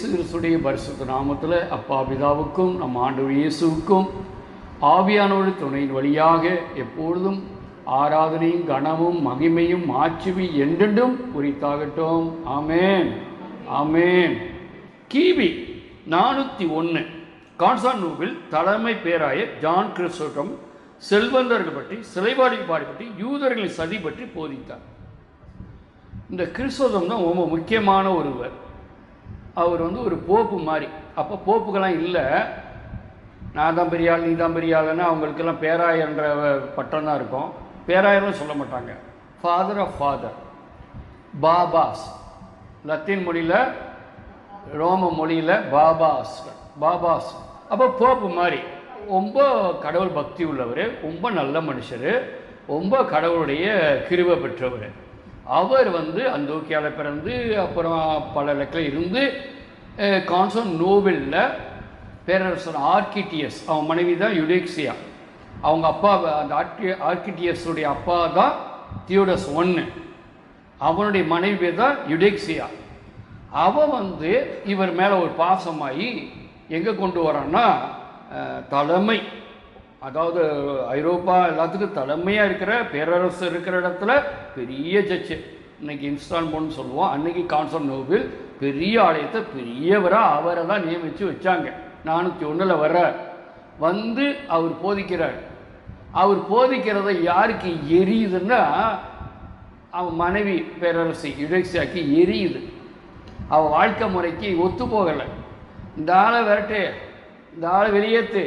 இயேசு கிறிஸ்துடைய பரிசுத்த நாமத்தில் அப்பா பிதாவுக்கும் நம் ஆண்டு இயேசுவுக்கும் ஆவியானோடு துணையின் வழியாக எப்பொழுதும் ஆராதனையும் கனமும் மகிமையும் மாட்சிமை என்றென்றும் குறித்தாகட்டும் ஆமேன். ஆமேன். கிபி நானூற்றி ஒன்று கான்ஸ்டான்டோவில் தலைமை பேராயர் ஜான் கிறிஸ்டோட்டம் செல்வந்தர்கள் பற்றி சிலைபாடிப்பாடு பற்றி யூதர்களின் சதி பற்றி போதித்தார். இந்த கிறிஸ்தவம் தான் ரொம்ப முக்கியமான ஒருவர். அவர் வந்து ஒரு போப்பு மாதிரி. அப்போ போப்புக்கெல்லாம் இல்லை. நான் தான் பெரிய ஆள் நீ தான் பெரிய ஆளுன்னா அவங்களுக்கெல்லாம் பேராயர்ன்ற பட்டம் தான் இருக்கும். பேராயர்னு சொல்ல மாட்டாங்க. ஃபாதர் ஆஃப் ஃபாதர் பாபாஸ் லத்தீன் மொழியில் ரோம மொழியில் பாபாஸ் பாபாஸ். அப்போ போப்பு மாதிரி. ரொம்ப கடவுள் பக்தி உள்ளவர் ரொம்ப நல்ல மனுஷர் ரொம்ப கடவுளுடைய கிருவை பெற்றவர். அவர் வந்து அந்தோக்கியாவில் பிறந்து அப்புறம் பல லெக்கில் இருந்து கான்சன் நோவலில் பேரரசர் ஆர்கிட்டியஸ் அவன் மனைவி தான் யுடேக்சியா. அவங்க அப்பா அந்த ஆர்கி ஆர்கிட்டியஸுடைய அப்பா தான் தியோடஸ் ஒன்று அவனுடைய மனைவி தான் யுடேக்சியா. அவன் வந்து இவர் மேலே ஒரு பாசமாகி எங்கே கொண்டு வரான்னா தலைமை. அதாவது ஐரோப்பா எல்லாத்துக்கும் தலைமையாக இருக்கிற பேரரசு இருக்கிற இடத்துல பெரிய ஜட்ஜு இன்னைக்கு இன்ஸ்டால்மெண்ட்னு சொல்லுவோம். அன்னைக்கு கான்ஸ்டன்டோபிள் பெரிய ஆலயத்தை பெரியவராக அவரை தான் நியமித்து வச்சாங்க. நானூற்றி ஒன்றில் வர வந்து அவர் போதிக்கிறார். அவர் போதிக்கிறத யாருக்கு எரியுதுன்னா அவன் மனைவி பேரரசி இடைசியாக்கு எரியுது. அவள் வாழ்க்கை முறைக்கு ஒத்து போகலை. இந்த ஆளை விரட்டு. இந்த ஆளை வெளியேற்று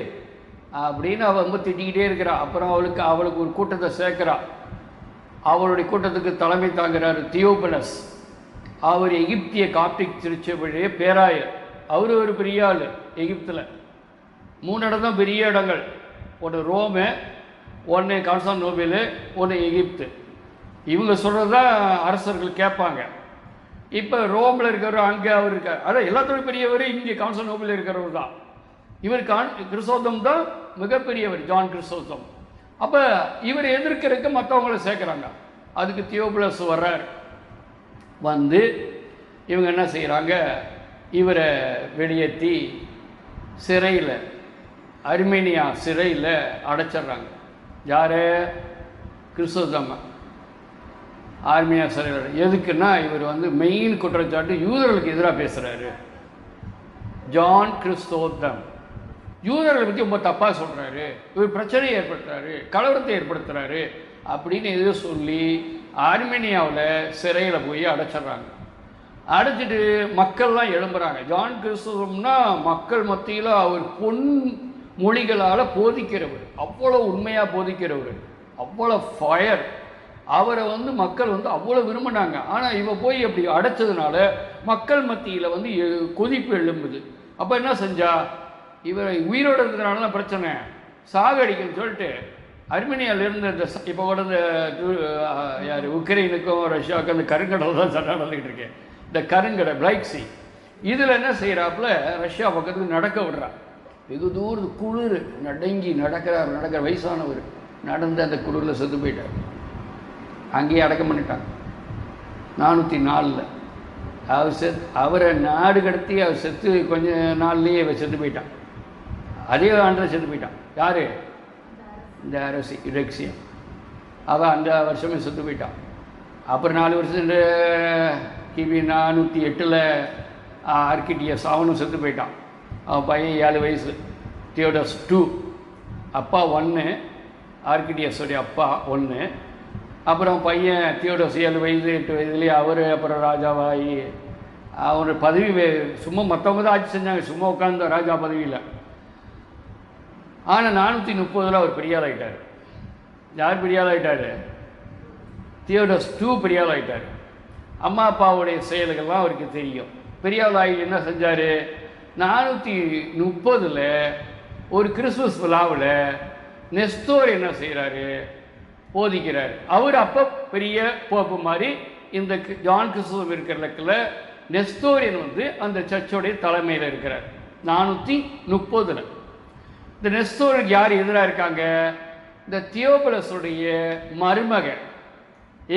அப்படின்னு அவள் ரொம்ப திட்டிக்கிட்டே இருக்கிறா. அப்புறம் அவளுக்கு அவளுக்கு ஒரு கூட்டத்தை சேர்க்குறா. அவளுடைய கூட்டத்துக்கு தலைமை தாங்குறாரு தியோபலஸ். அவர் எகிப்திய காப்டிக் திருச்சபையுடைய பேராயர். அவர் ஒரு பெரிய ஆள் எகிப்தில். மூணு இடம் தான் பெரிய இடங்கள். ஒன்று ரோமு ஒன்று கான்ஸ்டான்டோபிலு ஒன்று எகிப்து. இவங்க சொல்கிறது தான் அரசர்கள் கேட்பாங்க. இப்போ ரோமில் இருக்கிறவர் அங்கே அவர் இருக்கார். அதான் எல்லாத்தோட பெரியவர் இங்கே கான்ஸ்டான்டோபில் இருக்கிறவர் தான் இவர் கான் தான் மிகப்பெரியவர் ஜான் கிறிஸ்தோத்தம் அப்போ இவர் எதிர்க்கிறதுக்கு மற்றவங்கள சேர்க்குறாங்க. அதுக்கு தியோபிளஸ் வர்றார். வந்து இவங்க என்ன செய்கிறாங்க இவரை வெளியேற்றி சிறையில் அர்மேனியா சிறையில் அடைச்சிட்றாங்க. யார்? கிறிஸ்தோதம் ஆர்மியா சிறையில் எதுக்குன்னா இவர் வந்து மெயின் குற்றச்சாட்டு யூதர்களுக்கு எதிராக பேசுகிறாரு ஜான் கிறிஸ்தோத்தம் யூதர்களை பற்றி ரொம்ப தப்பாக சொல்கிறாரு இவர் பிரச்சனையை ஏற்படுத்துறாரு கலவரத்தை ஏற்படுத்துகிறாரு அப்படின்னு எதோ சொல்லி ஆர்மேனியாவில் சிறையில் போய் அடைச்சிட்றாங்க. அடைச்சிட்டு மக்கள்லாம் எழும்புறாங்க. ஜான் கிறிஸ்தவம்னா மக்கள் மத்தியில் அவர் பொன் மொழிகளால் போதிக்கிறவர். அவ்வளோ உண்மையாக போதிக்கிறவர். அவ்வளோ ஃபயர் அவரை வந்து மக்கள் வந்து அவ்வளோ விரும்பினாங்க. ஆனால் இவ போய் அப்படி அடைச்சதுனால மக்கள் மத்தியில் வந்து எ- கொதிப்பு எழும்புது. அப்போ என்ன செஞ்சா? இவர் உயிரோடு இருக்கிறனால தான் பிரச்சனை சாகடிக்குன்னு சொல்லிட்டு அர்மேனியாவில் இருந்த இந்த ச- இப்போ கூட இந்த யார் உக்ரைனுக்கும் ரஷ்யாவுக்கும் அந்த கருங்கடல் தான் சண்டை நடந்துக்கிட்டு இருக்கேன் இந்த கருங்கடை பிளைக்ஸி சி இதில் என்ன செய்கிறாப்புல ரஷ்யா பக்கத்துக்கு நடக்க விடுறா. வெகு தூரம் குளிர் நடங்கி நடக்கிறார் நடக்கிற வயசானவர் நடந்து அந்த குளிரில் செத்து போயிட்டார். அங்கேயே அடக்கம் பண்ணிட்டாங்க. நானூற்றி நாலில். அவர் செத் அவரை நாடு கடத்தி அவர் செத்து கொஞ்சம் நாள்லேயே அவர் செத்து போயிட்டான். அதே ஆண்டில் செத்து போயிட்டான். யார்? இந்த அரசி ரெக்ஸியம் அவள் அந்த வருஷமே செத்து போயிட்டான். அப்புறம் நாலு வருஷம் கிபி நானூற்றி எட்டில் ஆர்கிடியஸ் அவனும் செத்து போயிட்டான். அவன் பையன் ஏழு வயசு. Theodosius two. அப்பா ஒன்று ஆர்கிடியஸோடைய அப்பா ஒன்று அப்புறம் பையன் தியோடஸ் ஏழு வயது எட்டு வயதுலேயே அவர் அப்புறம் ராஜாவாகி அவர் பதவி சும்மா மற்றவங்க தான் ஆட்சி செஞ்சாங்க. சும்மா உட்காந்த ராஜா பதவியில். ஆனால் நானூற்றி முப்பதில் அவர் பெரியாள் ஆயிட்டார் யார் பெரியாள் ஆயிட்டார் தியோடஸ் டூ பெரியாள் ஆயிட்டார் அம்மா அப்பாவுடைய செயல்கள்லாம் அவருக்கு தெரியும். பெரியாள் ஆகி என்ன செஞ்சார்? நானூற்றி முப்பதில் ஒரு கிறிஸ்துமஸ் விழாவில் நெஸ்தோர் என்ன செய்கிறாரு போதிக்கிறார். அவர் அப்போ பெரிய போப்பு மாதிரி இந்த ஜான் கிறிஸ்துவம் இருக்கிற இடத்துல நெஸ்தோரியன் வந்து அந்த சர்ச்சோடைய தலைமையில் இருக்கிறார். நானூற்றி முப்பதில். இந்த நெஸ்தோருக்கு யார் எதிராக இருக்காங்க? இந்த தியோபலஸுடைய மருமகன்.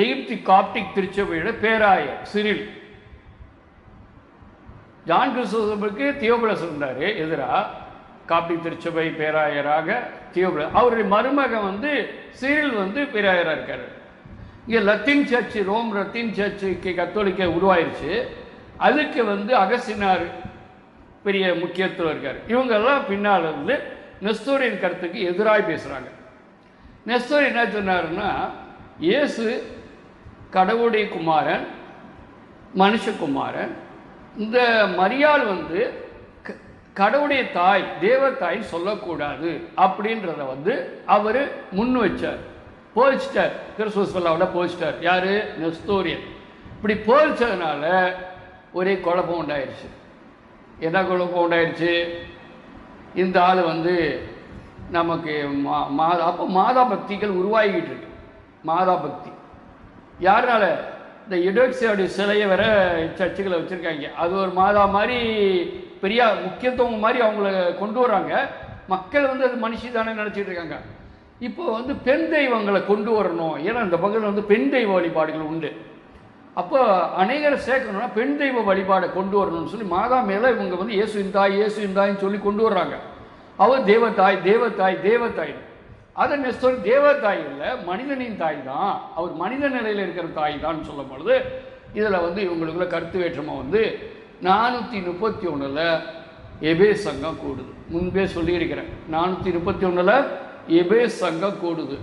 எகிப்தி காப்டிக் திருச்சபையோட பேராயர் சிரில் ஜான் கிறிஸ்தவருக்கு தியோபலஸ் இருந்தார் எதிராக காப்டிக் திருச்சபை பேராயராக தியோபலஸ். அவருடைய மருமகன் வந்து சிறில் வந்து பேராயராக இருக்கார். இங்கே லத்தீன் சர்ச்சு ரோம் லத்தீன் சர்ச்சுக்கு கத்தோலிக்க உருவாயிருச்சு. அதுக்கு வந்து அகசினார் பெரிய முக்கியத்துவம் இருக்கார். இவங்கெல்லாம் பின்னால் வந்து நெஸ்தோரின் கருத்துக்கு எதிராக பேசுகிறாங்க நெஸ்தோர் என்ன சொன்னாருன்னா இயேசு கடவுளுடைய குமாரன் மனுஷகுமாரன் இந்த மரியாள் வந்து க- கடவுளுடைய தாய் தேவத்தாய் சொல்லக்கூடாது அப்படின்றத வந்து அவர் முன் வச்சார். போதிச்சிட்டார். கிறிஸ்துவ சொல்லாவோட போதிச்சிட்டார். யார்? நெஸ்தோரியன். இப்படி போதிச்சதுனால ஒரே குழப்பம் உண்டாயிருச்சு. என்ன குழப்பம் உண்டாயிருச்சு? இந்த ஆள் வந்து நமக்கு மா மாதா அப்போ மாதா பக்திகள் உருவாகிக்கிட்டு இருக்கு மாதா பக்தி. யாருனால? இந்த இடோக்சியோடைய சிலையை வர சர்ச்சுகளை வச்சுருக்காங்க. அது ஒரு மாதா மாதிரி பெரிய முக்கியத்துவம் மாதிரி அவங்கள கொண்டு வராங்க. மக்கள் வந்து அது மனுஷி தானே நினச்சிட்டு இருக்காங்க. இப்போ வந்து பெண் தெய்வங்களை கொண்டு வரணும். ஏன்னா இந்த பகுதியில் வந்து பெண் தெய்வ வழிபாடுகள் உண்டு. அப்போ அநேகரை சேர்க்கணும்னா பெண் தெய்வ வழிபாடை கொண்டு வரணும்னு சொல்லி மாதா மேலே இவங்க வந்து இயேசுவின் தாய் இயேசுவின் தாயின்னு சொல்லி கொண்டு வர்றாங்க. அவர் தேவத்தாய் தேவத்தாய் தேவதாய் அதை நெஸ்டோர் தேவத்தாய் இல்லை மனிதனின் தாய் தான். அவர் மனித நிலையில் இருக்கிற தாய் தான் சொல்லும் பொழுது இதில் வந்து இவங்களுக்குள்ள கருத்து வேற்றுமை வந்து நானூற்றி முப்பத்தி ஒன்றில் எபே சங்கம் கூடுது. முன்பே சொல்லியிருக்கிறேன். நானூற்றி முப்பத்தி ஒன்றில் எபே சங்கம் கூடுது.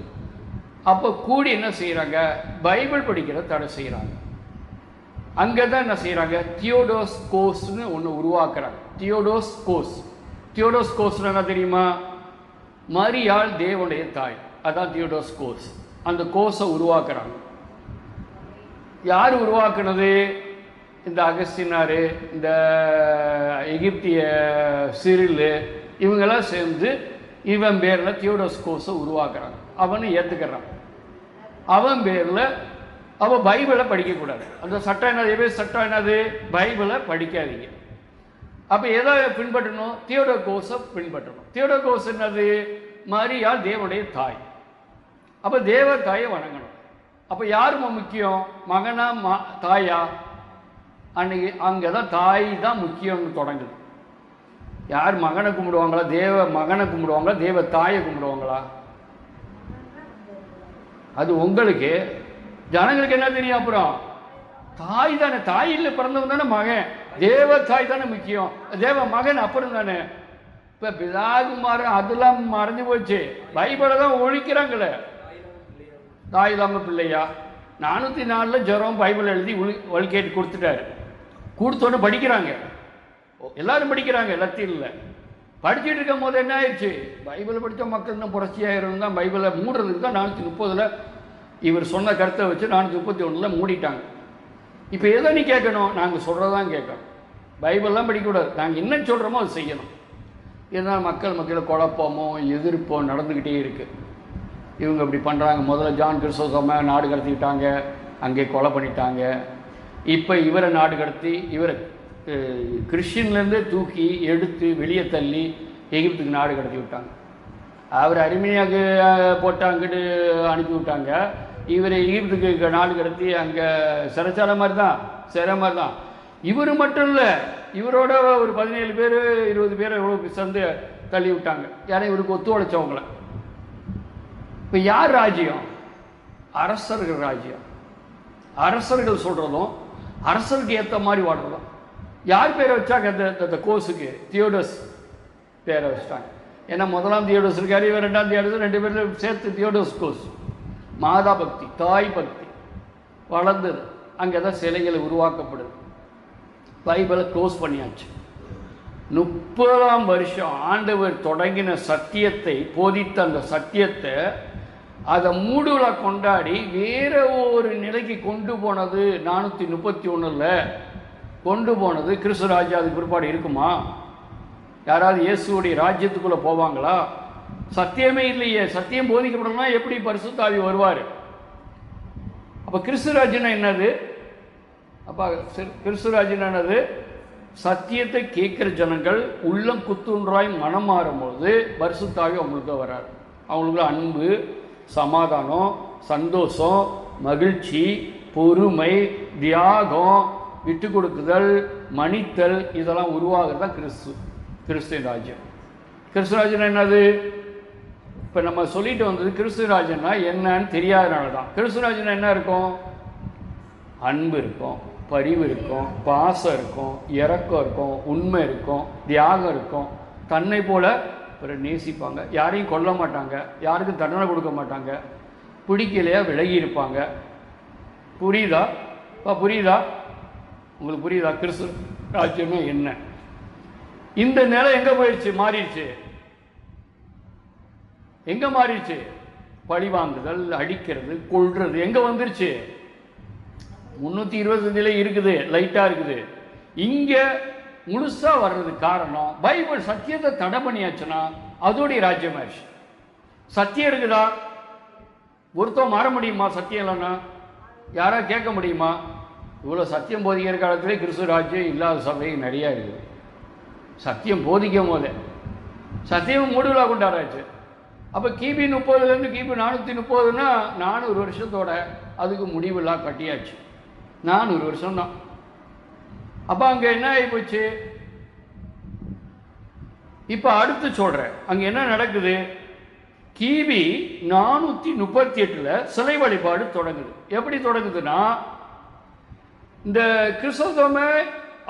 அப்போ கூடி என்ன செய்கிறாங்க பைபிள் படிக்கிற தடை செய்கிறாங்க அங்கே தான் என்ன செய்கிறாங்க தியோடோஸ் கோஸ்னு ஒன்று உருவாக்குறாங்க. தியோடோஸ் கோஸ் தியோடோஸ் கோஸ்னு என்ன தெரியுமா? மரியாள் தேவனுடைய தாய். அதான் தியோடோஸ் கோஸ் அந்த கோஸை உருவாக்குறாங்க. யார் உருவாக்குனது? இந்த அகஸ்தினார் இந்த எகிப்திய சிறில் இவங்கெல்லாம் சேர்ந்து இவன் பேரில் தியோடோஸ் கோஸை உருவாக்குறாங்க. அவனு ஏற்றுக்கிறான் அவன் பேரில் அப்போ பைபிளை படிக்கக்கூடாது. அந்த சட்டம் என்னது? எவே சட்டம் என்னது? பைபிளை படிக்காதீங்க. அப்போ எதை பின்பற்றணும்? தியோடோ கோஸை பின்பற்றணும். தியோடோ கோஸ் என்னது? மரியா தேவனுடைய தாய். அப்போ தேவ தாயை வணங்கணும். அப்போ யாருமா முக்கியம்? மகனா மா தாயா? அன்னைக்கு அங்கே தான் தாய் தான் முக்கியம்னு தொடங்குது. யார் மகனை கும்பிடுவாங்களா? தேவ மகனை கும்பிடுவாங்களா? தேவ தாயை கும்பிடுவாங்களா? அது உங்களுக்கு ஜனங்களுக்கு என்ன தெரியும் அப்புறம்? தாய் தானே தாய் இல்லை பிறந்தவன் தானே மகன். தேவ தாய் தானே முக்கியம். தேவ மகன் அப்புறம் தானே. இப்போ பிதாகுமாரன் அதெல்லாம் மறைஞ்சு போச்சு. பைபிளை தான் ஒழிக்கிறாங்களே. தாய் இல்லாமல் பிள்ளையா? நானூற்றி நாலில் ஜுரம் பைபிள் எழுதி ஒழி ஒழிக்கேட்டு கொடுத்துட்டாரு. கொடுத்தோன்னு படிக்கிறாங்க. எல்லாரும் படிக்கிறாங்க லத்தீனில் படிச்சுட்டு இருக்கும் போது என்ன ஆயிடுச்சு? பைபிள் படித்த மக்கள் இன்னும் புரட்சியாயிரம் தான் பைபிளை மூடுறதுக்கு தான் நானூற்றி முப்பதில் இவர் சொன்ன கருத்தை வச்சு நானூற்றி முப்பத்தி ஒன்றில் மூடிட்டாங்க. இப்போ எதை நீ கேட்கணும்? நாங்கள் சொல்கிறதான் கேட்கணும். பைபிள்லாம் படிக்கக்கூடாது. நாங்கள் என்ன சொல்கிறோமோ அது செய்யணும். இதனால் மக்கள் மத்தியில் குழப்பமோ எதிர்ப்போ நடந்துக்கிட்டே இருக்குது இவங்க இப்படி பண்ணுறாங்க முதல்ல ஜான் கிறிஸ்தவ நாடு கடத்திக்கிட்டாங்க அங்கே கொலை பண்ணிட்டாங்க. இப்போ இவரை நாடு கடத்தி இவரை கிறிஸ்டின்லேருந்தே தூக்கி எடுத்து வெளியே தள்ளி எகிப்துக்கு நாடு கடத்தி விட்டாங்க. அவர் அருமையாக போட்டு அனுப்பி விட்டாங்க. இவர் எகிப்துக்கு நாடு கடத்தி அங்கே சிறைச்சாலை மாதிரி தான் சிறை மாதிரி தான் இவர் மட்டும் இல்லை இவரோட ஒரு பதினேழு பேர் இருபது பேர் எவ்வளோ சேர்ந்து தள்ளி விட்டாங்க. யாரும் இவருக்கு ஒத்துழைச்சவங்கள. இப்போ யார் ராஜ்யம்? அரசர்கள் ராஜ்யம். அரசர்கள் சொல்கிறதும் அரசருக்கு ஏற்ற மாதிரி வாடுறதும் யார் பேரை வச்சாங்க அந்த அந்த கோர்ஸுக்கு தியோடஸ் பேரை வச்சிட்டாங்க. ஏன்னா முதலாம் தியோடஸ் இருக்காரு இவர் ரெண்டாம் தியோடஸ் ரெண்டு பேரும் சேர்த்து தியோடஸ் கோஸ். மாதா பக்தி தாய் பக்தி வளர்ந்தது. அங்கே தான் சிலைகள் உருவாக்கப்படுது. பைபிளை க்ளோஸ் பண்ணியாச்சு. முப்பதாம் வருஷம் ஆண்டவர் தொடங்கின சத்தியத்தை போதித்த அந்த சத்தியத்தை அதை மூடுல கொண்டாடி வேற ஒரு நிலைக்கு கொண்டு போனது நானூற்றி முப்பத்தி ஒன்றில் கொண்டு போனது கிறிஸ்து ராஜ்யம் அதுக்கு பிற்பாடு இருக்குமா? யாராவது இயேசுடைய ராஜ்யத்துக்குள்ளே போவாங்களா? சத்தியமே இல்லையே சத்தியம் போதிக்கப்படணும்னா எப்படி பரிசுத்தாவி வருவார்? அப்போ கிறிஸ்துராஜ்யம்னா என்னது? அப்போ கிறிஸ்துராஜ்யம் என்னது? சத்தியத்தை கேட்குற ஜனங்கள் உள்ளம் குத்துன்றாய் மனம் மாறும்போது பரிசுத்தாவி அவங்களுக்கு வராரு. அவங்களுக்குள்ள அன்பு சமாதானம் சந்தோஷம் மகிழ்ச்சி பொறுமை தியாகம் விட்டு கொடுக்குதல் மணித்தல் இதெல்லாம் உருவாகிறது தான் கிறிஸ்து கிறிஸ்துவின் ராஜ்யம். கிறிஸ்து ராஜ்யம் என்னது? இப்போ நம்ம சொல்லிட்டு வந்தது கிறிஸ்துராஜன்னா என்னன்னு தெரியாதனால தான். கிறிஸ்துராஜன் என்ன இருக்கும்? அன்பு இருக்கும் பரிவு இருக்கும் பாசம் இருக்கும் இரக்கம் இருக்கும் உண்மை இருக்கும் தியாகம் இருக்கும். தன்னை போல பிறர் நேசிப்பாங்க. யாரையும் கொல்ல மாட்டாங்க. யாருக்கும் தண்டனை கொடுக்க மாட்டாங்க. பிடிக்கலையா விலகி இருப்பாங்க. புரியுதா? இப்போ புரியுதா? உங்களுக்கு புரியுதா? கிறிஸ்து ராஜ்யம்னா என்ன? இந்த நிலை எங்கே போயிடுச்சு? மாறிடுச்சு. எங்க மாறிடுச்சு? பழி வாங்குதல் அடிக்கிறது கொள்றது எங்க வந்துருச்சு? முந்நூற்றி இருபத்தஞ்சில் இருக்குது லைட்டாக இருக்குது. இங்கே முழுசாக வர்றதுக்கு காரணம் பைபிள் சத்தியத்தை தடை பண்ணியாச்சுன்னா அதோடைய ராஜ்யமாயிடுச்சு சத்தியம் இருக்குதா? ஒருத்தன் மாற முடியுமா சத்தியம் இல்லைன்னா? யாரா கேட்க முடியுமா? இவ்வளோ சத்தியம் போதிக்கிற காலத்திலே கிறிஸ்து ராஜ்யம் இல்லாத சபை நிறையா இருக்குது. சத்தியம் போதிக்கும் போதே. சத்தியம் முடிவில் கொண்டாடாச்சு அப்போ கிபி முப்பதுலேருந்து கிபி நானூற்றி முப்பதுன்னா நானூறு வருஷத்தோட அதுக்கு முடிவெல்லாம் கட்டியாச்சு. நானூறு வருஷம் தான். அப்போ அங்கே என்ன ஆகிப்போச்சு இப்போ அடுத்து சொல்கிறேன் அங்கே என்ன நடக்குது? கிபி நானூற்றி முப்பத்தி எட்டில் சிலை வழிபாடு தொடங்குது. எப்படி தொடங்குதுன்னா இந்த கிறிஸ்தவமே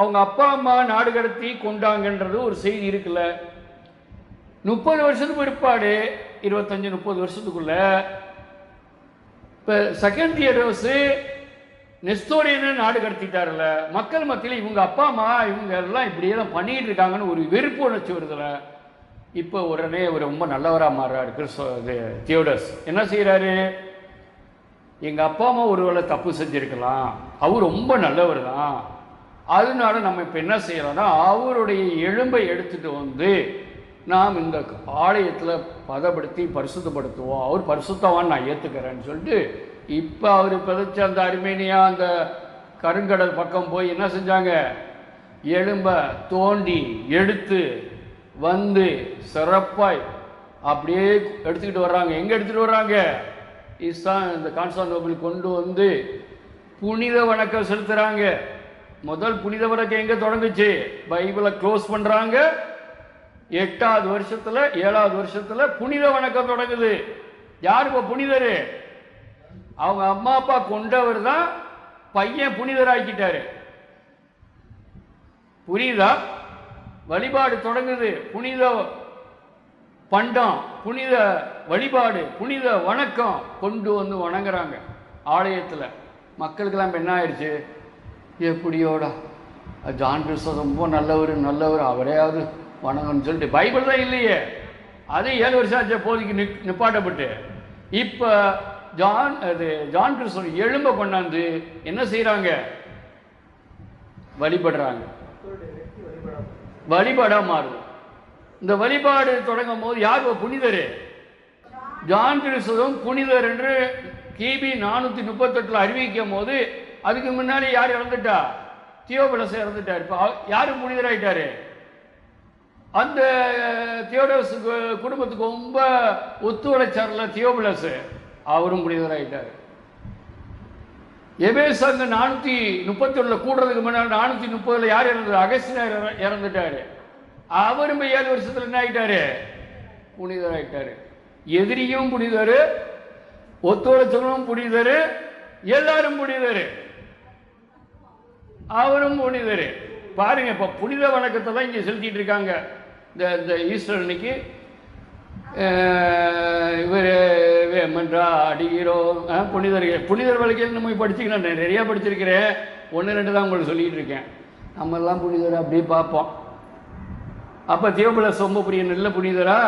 அவங்க அப்பா அம்மா நாடு கடத்தி கொண்டாங்கன்றது ஒரு செய்தி இருக்குல்ல. முப்பது வருஷத்துக்கு பிற்பாடு இருபத்தஞ்சி முப்பது வருஷத்துக்குள்ள. இப்போ செகண்ட் இயர் நெஸ்தோரியன்னு நாடு கடத்திட்டார்ல மக்கள் மத்தியில் இவங்க அப்பா அம்மா இவங்க எல்லாம் இப்படியெல்லாம் பண்ணிட்டு இருக்காங்கன்னு ஒரு வெறுப்பு உணர்ச்சி வருதுல இப்போ உடனே அவர் ரொம்ப நல்லவராக மாறுறாரு கிறிஸ்தவ இது தியோடஸ். என்ன செய்கிறாரு எங்கள் அப்பா அம்மா ஒருவேளை தப்பு செஞ்சுருக்கலாம். அவர் ரொம்ப நல்லவர் தான். அதனால நம்ம இப்போ என்ன செய்யலாம்னா அவருடைய எலும்பை எடுத்துட்டு வந்து நாம் இந்த ஆலயத்தில் பதப்படுத்தி பரிசுத்தப்படுத்துவோம். அவர் பரிசுத்தவான் நான் ஏற்றுக்கிறேன்னு சொல்லிட்டு இப்போ அவர் பிதைச்ச அந்த அருமேனியா அந்த கருங்கடல் பக்கம் போய் என்ன செஞ்சாங்க? எலும்பை தோண்டி எடுத்து வந்து சிறப்பாய் அப்படியே எடுத்துக்கிட்டு வர்றாங்க. எங்கே எடுத்துகிட்டு வர்றாங்க? இஸ்தான் இந்த கான்ஸ்டாண்டோபிள் கொண்டு வந்து புனித வணக்கம் செலுத்துகிறாங்க முதல் புனித வணக்கம் எங்கே தொடங்குச்சு? பைபிளை க்ளோஸ் பண்ணுறாங்க எட்டாவது வருஷத்துல ஏழாவது வருஷத்துல புனித வணக்கம் தொடங்குது. யார் இப்போ புனிதர்? அவங்க அம்மா அப்பா கொண்டவர் தான் பையன் புனிதராக்கிட்டாரு. புரியுதா? வழிபாடு தொடங்குது. புனித பண்டம் புனித வழிபாடு புனித வணக்கம் கொண்டு வந்து வணங்குறாங்க ஆலயத்தில். மக்களுக்கெல்லாம் இப்போ என்ன ஆயிடுச்சு? எப்படியோடா? ஜான் கிறிஸ்தவ ரொம்ப நல்லவர் நல்லவர். அவரையாவது வணங்கன்னு சொல்லிட்டு பைபிள் தான் இல்லையே. அது ஏழு வருஷம் ஆச்சு போதிக்கு நிப் நிப்பாட்டப்பட்டு. இப்போ ஜான் அது ஜான் கிருஷ்ணன் எலும்பை கொண்டாந்து என்ன செய்கிறாங்க வழிபடுறாங்க. வழிபாடா மாறுது. இந்த வழிபாடு தொடங்கும் போது யார் புனிதர்? ஜான் கிறிஸ்துவம் புனிதர் என்று கிபி நானூற்றி முப்பத்தெட்டில் அறிவிக்கும் போது அதுக்கு முன்னாடி யார் இறந்துட்டா? தியோபிளஸ் இறந்துட்டார். இப்போ யார் புனிதராயிட்டாரு? அந்த தியோடஸ் குடும்பத்துக்கு ரொம்ப ஒத்துழைச்சார்ல தியோபிளஸ் அவரும் புனிதராயிட்டார் எபேஸ் அந்த நானூற்றி முப்பத்தி ஒன்றில் கூடுறதுக்கு முன்னாடி நானூற்றி முப்பதில் யார் இறந்தது? அகஸ்டினார் இற- இறந்துட்டாரு. அவரும் ஏழு வருஷத்தில் என்ன ஆயிட்டாரு? புனிதராயிட்டார். எதிரியும் புனிதர் ஒத்துழைச்சவனும் புனிதர் எல்லாரும் புனிதர். அவரும் புனிதர். பாருங்க இப்போ புனித வணக்கத்தை தான் இங்கே செலுத்திட்டு இருக்காங்க. இந்த இந்த ஈஸ்டர் அன்னைக்கு இவர் வேமன்றா அடிகிறோம் அஹ், புனிதர்கள். புனிதர் வழக்கில் நம்ம படிச்சுக்கணும் நான் நிறையா படிச்சிருக்கிறேன். ஒன்று ரெண்டு தான் உங்களுக்கு சொல்லிட்டு இருக்கேன். நம்மெல்லாம் புனிதர் அப்படியே பார்ப்போம். அப்போ தேவபுல ரொம்ப புரிய நல்ல புனிதரா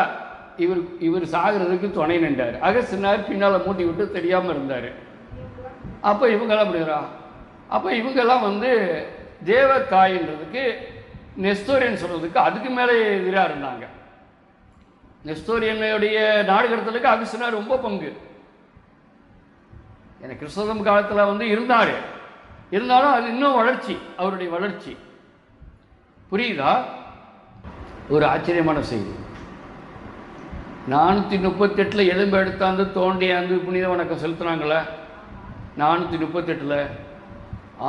இவர் இவர் சாகிறதுக்கு துணை நின்றார். அகஸ்தினார் பின்னால் மூட்டி விட்டு தெரியாமல் இருந்தார். அப்போ இவங்கெல்லாம் புனிதரா அப்போ இவங்கெல்லாம் வந்து தேவ தாயின்றதுக்கு நெஸ்தோரியன் சொல்றதுக்கு அதுக்கு மேலே எதிராக இருந்தாங்க. நெஸ்தோரியனுடைய நாடு கடத்தலுக்கு அகஸ்தினார் ரொம்ப பங்கு. எனக்கு கிறிஸ்தவம் காலத்தில் வந்து இருந்தார். இருந்தாலும் அது இன்னும் வளர்ச்சி அவருடைய வளர்ச்சி. புரியுதா? ஒரு ஆச்சரியமான செய்தி. நானூற்றி முப்பத்தெட்டில் எலும்பு எடுத்தாந்து தோண்டியாந்து புனித வணக்கம் செலுத்துனாங்களே நானூற்றி முப்பத்தெட்டில்.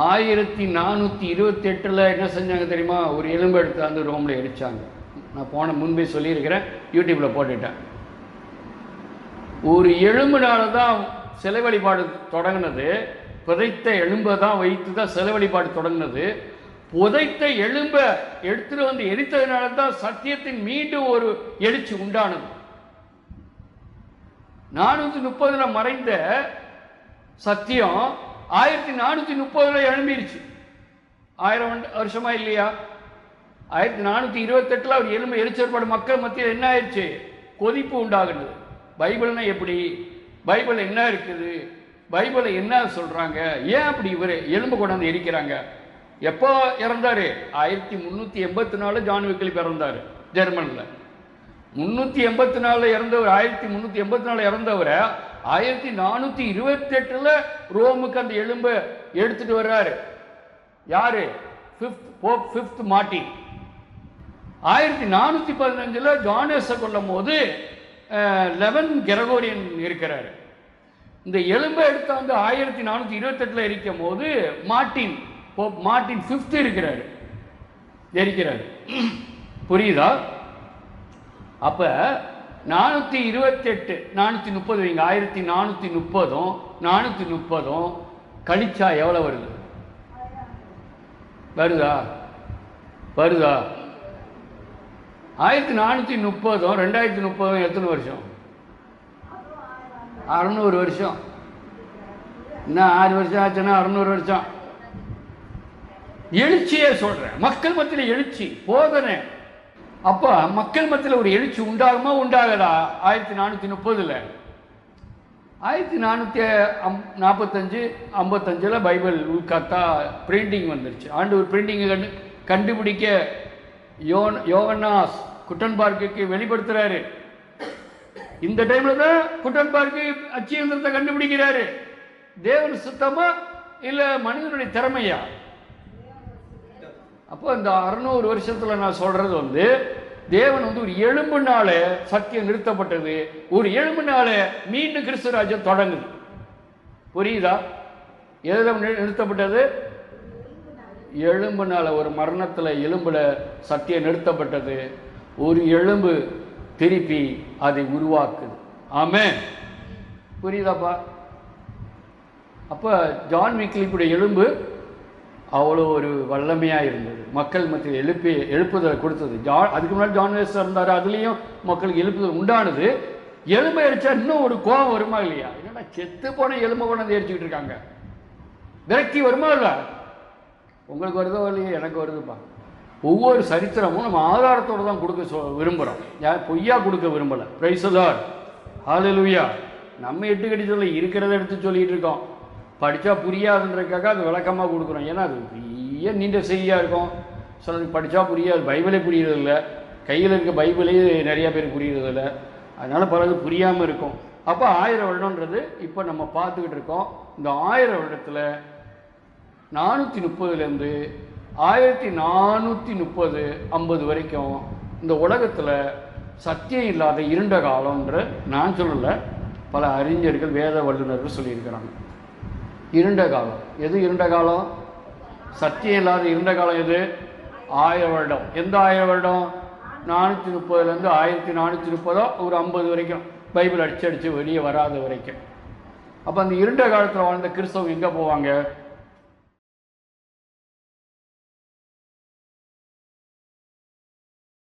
ஆயிரத்தி நானூற்றி இருபத்தெட்டில் என்ன செஞ்சாங்க தெரியுமா? ஒரு எலும்பு எடுத்து வந்து ரோமில் எரிச்சாங்க. நான் போன முன்பே சொல்லியிருக்கிறேன் யூடியூப்பில் போட்டுட்டேன். ஒரு எலும்புனால தான் சிலை வழிபாடு தொடங்கினது புதைத்த எலும்பை தான் வைத்து தான் சிலை வழிபாடு தொடங்கினது. புதைத்த எலும்பை எடுத்துட்டு வந்து எரித்ததுனால தான் சத்தியத்தின் மீண்டும் ஒரு எழுச்சி உண்டானது. நானூற்றி முப்பதில் மறைந்த சத்தியம் ஆயிரத்தி நானூற்றி முப்பதில் எழும்பிடுச்சு ஆயிரம் வருஷமா இல்லையா? ஆயிரத்தி நானூற்றி இருபத்தெட்டில் அவர் எலும்பு எரிச்சற்பாடு மக்கள் மத்தியில் என்ன ஆயிடுச்சு கொதிப்பு உண்டாகுனது. பைபிள்னா எப்படி? பைபிள் என்ன இருக்குது? பைபிளை என்ன சொல்கிறாங்க ஏன் அப்படி இவர் எலும்பு கொண்டாந்து எரிக்கிறாங்க? எப்போ இறந்தாரு? ஆயிரத்தி முந்நூற்றி எண்பத்தி நாலு ஜான் விக்கலிப் இறந்தாரு ஜெர்மனில். முந்நூற்றி எண்பத்தி நாலில் இறந்தவர் ஆயிரத்தி முந்நூற்றி எண்பத்தி நாலு இறந்தவரை ஆயிரத்தி நானூற்றி இருபத்தெட்டில் ரோமுக்கு அந்த எலும்பை எடுத்துட்டு வர்றாரு. யாரு? ஃபிஃப்த் போப் ஃபிஃப்த் மார்ட்டின் ஆயிரத்தி நானூற்றி பதினஞ்சில் ஜானேஸை கொல்லும் போது லெவன் கெரகோரியன் இருக்கிறாரு. இந்த எலும்பை எடுத்து வந்து ஆயிரத்தி நானூற்றி இருபத்தெட்டில் எரிக்கும் போது மார்டின் போப் மார்டின் ஃபிஃப்த் இருக்கிறாரு. எரிக்கிறாரு. புரியுதா? அப்போ நானூற்றி இருபத்தெட்டு நானூற்றி முப்பது வைங்க. ஆயிரத்தி நானூற்றி முப்பதும் நானூற்றி முப்பதும் கழிச்சா எவ்வளோ வருது? வருதா? வருதா? ஆயிரத்தி நானூற்றி முப்பதும் ரெண்டாயிரத்தி முப்பதும் எத்தனை வருஷம்? அறநூறு வருஷம். இன்னும் ஆறு வருஷம் ஆச்சுன்னா அறநூறு வருஷம். எழுச்சியே சொல்கிறேன் மக்கள் மத்தியில் எழுச்சி. போதனை. அப்போ மக்கள் மத்தியில் ஒரு எழுச்சி உண்டாகுமா உண்டாகதா ஆயிரத்தி நானூற்றி முப்பதில். ஆயிரத்தி நானூற்றி அம் நாற்பத்தஞ்சு ஐம்பத்தஞ்சில் பைபிள் உள்காத்தா பிரிண்டிங் வந்துருச்சு. ஆண்டு ஒரு பிரிண்டிங்கை கண்டு கண்டுபிடிக்க யோன் யோகன்னாஸ் குட்டன்பார்க்குக்கு வெளிப்படுத்துகிறாரு இந்த டைமில் தான் குட்டன்பார்க்கு அச்சு இயந்திரத்தை கண்டுபிடிக்கிறாரு. தேவன் சுத்தமாக இல்லை மனிதனுடைய திறமையா? அப்போ இந்த அறுநூறு வருஷத்தில் நான் சொல்கிறது வந்து தேவன் வந்து ஒரு எலும்பு எலும்புனால சத்தியம் நிறுத்தப்பட்டது. ஒரு எலும்புனால மீண்டும் கிறிஸ்து ராஜ்யம் தொடங்குது. புரியுதா? எதில் நிறுத்தப்பட்டது? எலும்புனால ஒரு மரணத்தில் எலும்பில் சத்தியம் நிறுத்தப்பட்டது. ஒரு எலும்பு திருப்பி அதை உருவாக்குது. ஆமே புரியுதாப்பா? அப்போ ஜான் விக்லிப்புடைய எலும்பு அவ்வளோ ஒரு வல்லமையாக இருந்தது. மக்கள் மத்தியில் எழுப்பி எழுப்புதலை கொடுத்தது. ஜான் அதுக்கு முன்னாடி ஜான் வேஸ்டர் இருந்தார் அதுலேயும் மக்களுக்கு எழுப்புதல் உண்டானது. எலும்பை எரிச்சா இன்னும் ஒரு கோபம் வருமா இல்லையா? என்னடா செத்து போன எலும்பை கொண்டாந்து எரிச்சுக்கிட்டு இருக்காங்க. விரக்தி வருமா இல்லை? உங்களுக்கு வருதோ இல்லையா எனக்கு வருதுப்பா. ஒவ்வொரு சரித்திரமும் நம்ம ஆதாரத்தோட தான் கொடுக்க சொ விரும்புகிறோம் யார் பொய்யா கொடுக்க விரும்பலை. பிரைசலார் ஹalleluya நம்ம எட்டு கட்டி சொல்ல இருக்கிறத எடுத்து சொல்லிகிட்டு இருக்கோம். படித்தா புரியாதுன்றதுக்காக அது விளக்கமாக கொடுக்குறோம். ஏன்னா அது பெரிய நீண்ட செய்தியாக இருக்கும். சிலருக்கு படித்தா புரியாது. பைபிளே புரியறதில்ல. கையில் இருக்க பைபிளே நிறையா பேர் புரியறதில்ல. அதனால் பலது புரியாமல் இருக்கும். அப்போ ஆயிரம் வருடன்றது இப்போ நம்ம பார்த்துக்கிட்டு இருக்கோம். இந்த ஆயிரம் வருடத்தில் நானூற்றி முப்பதுலேருந்து ஆயிரத்தி நானூற்றி முப்பது ஐம்பது வரைக்கும் இந்த உலகத்தில் சத்தியம் இல்லாத இருண்ட காலம்ன்ற நான் சொல்லலை. பல அறிஞர்கள் வேத வல்லுநர்கள் சொல்லியிருக்கிறாங்க. இருண்ட காலம். எது இருண்ட காலம்? சத்தியம் இல்லாத இருண்ட காலம் எது? ஆயிரம் வருடம். எந்த ஆயிரம் வருடம்? நானூற்றி முப்பதுலேருந்து ஆயிரத்தி நானூற்றி முப்பதோ ஒரு ஐம்பது வரைக்கும். பைபிள் அடிச்சு அடித்து வெளியே வராத வரைக்கும். அப்போ அந்த இருண்ட காலத்தில் வாழ்ந்த கிறிஸ்தவம் எங்கே போவாங்க?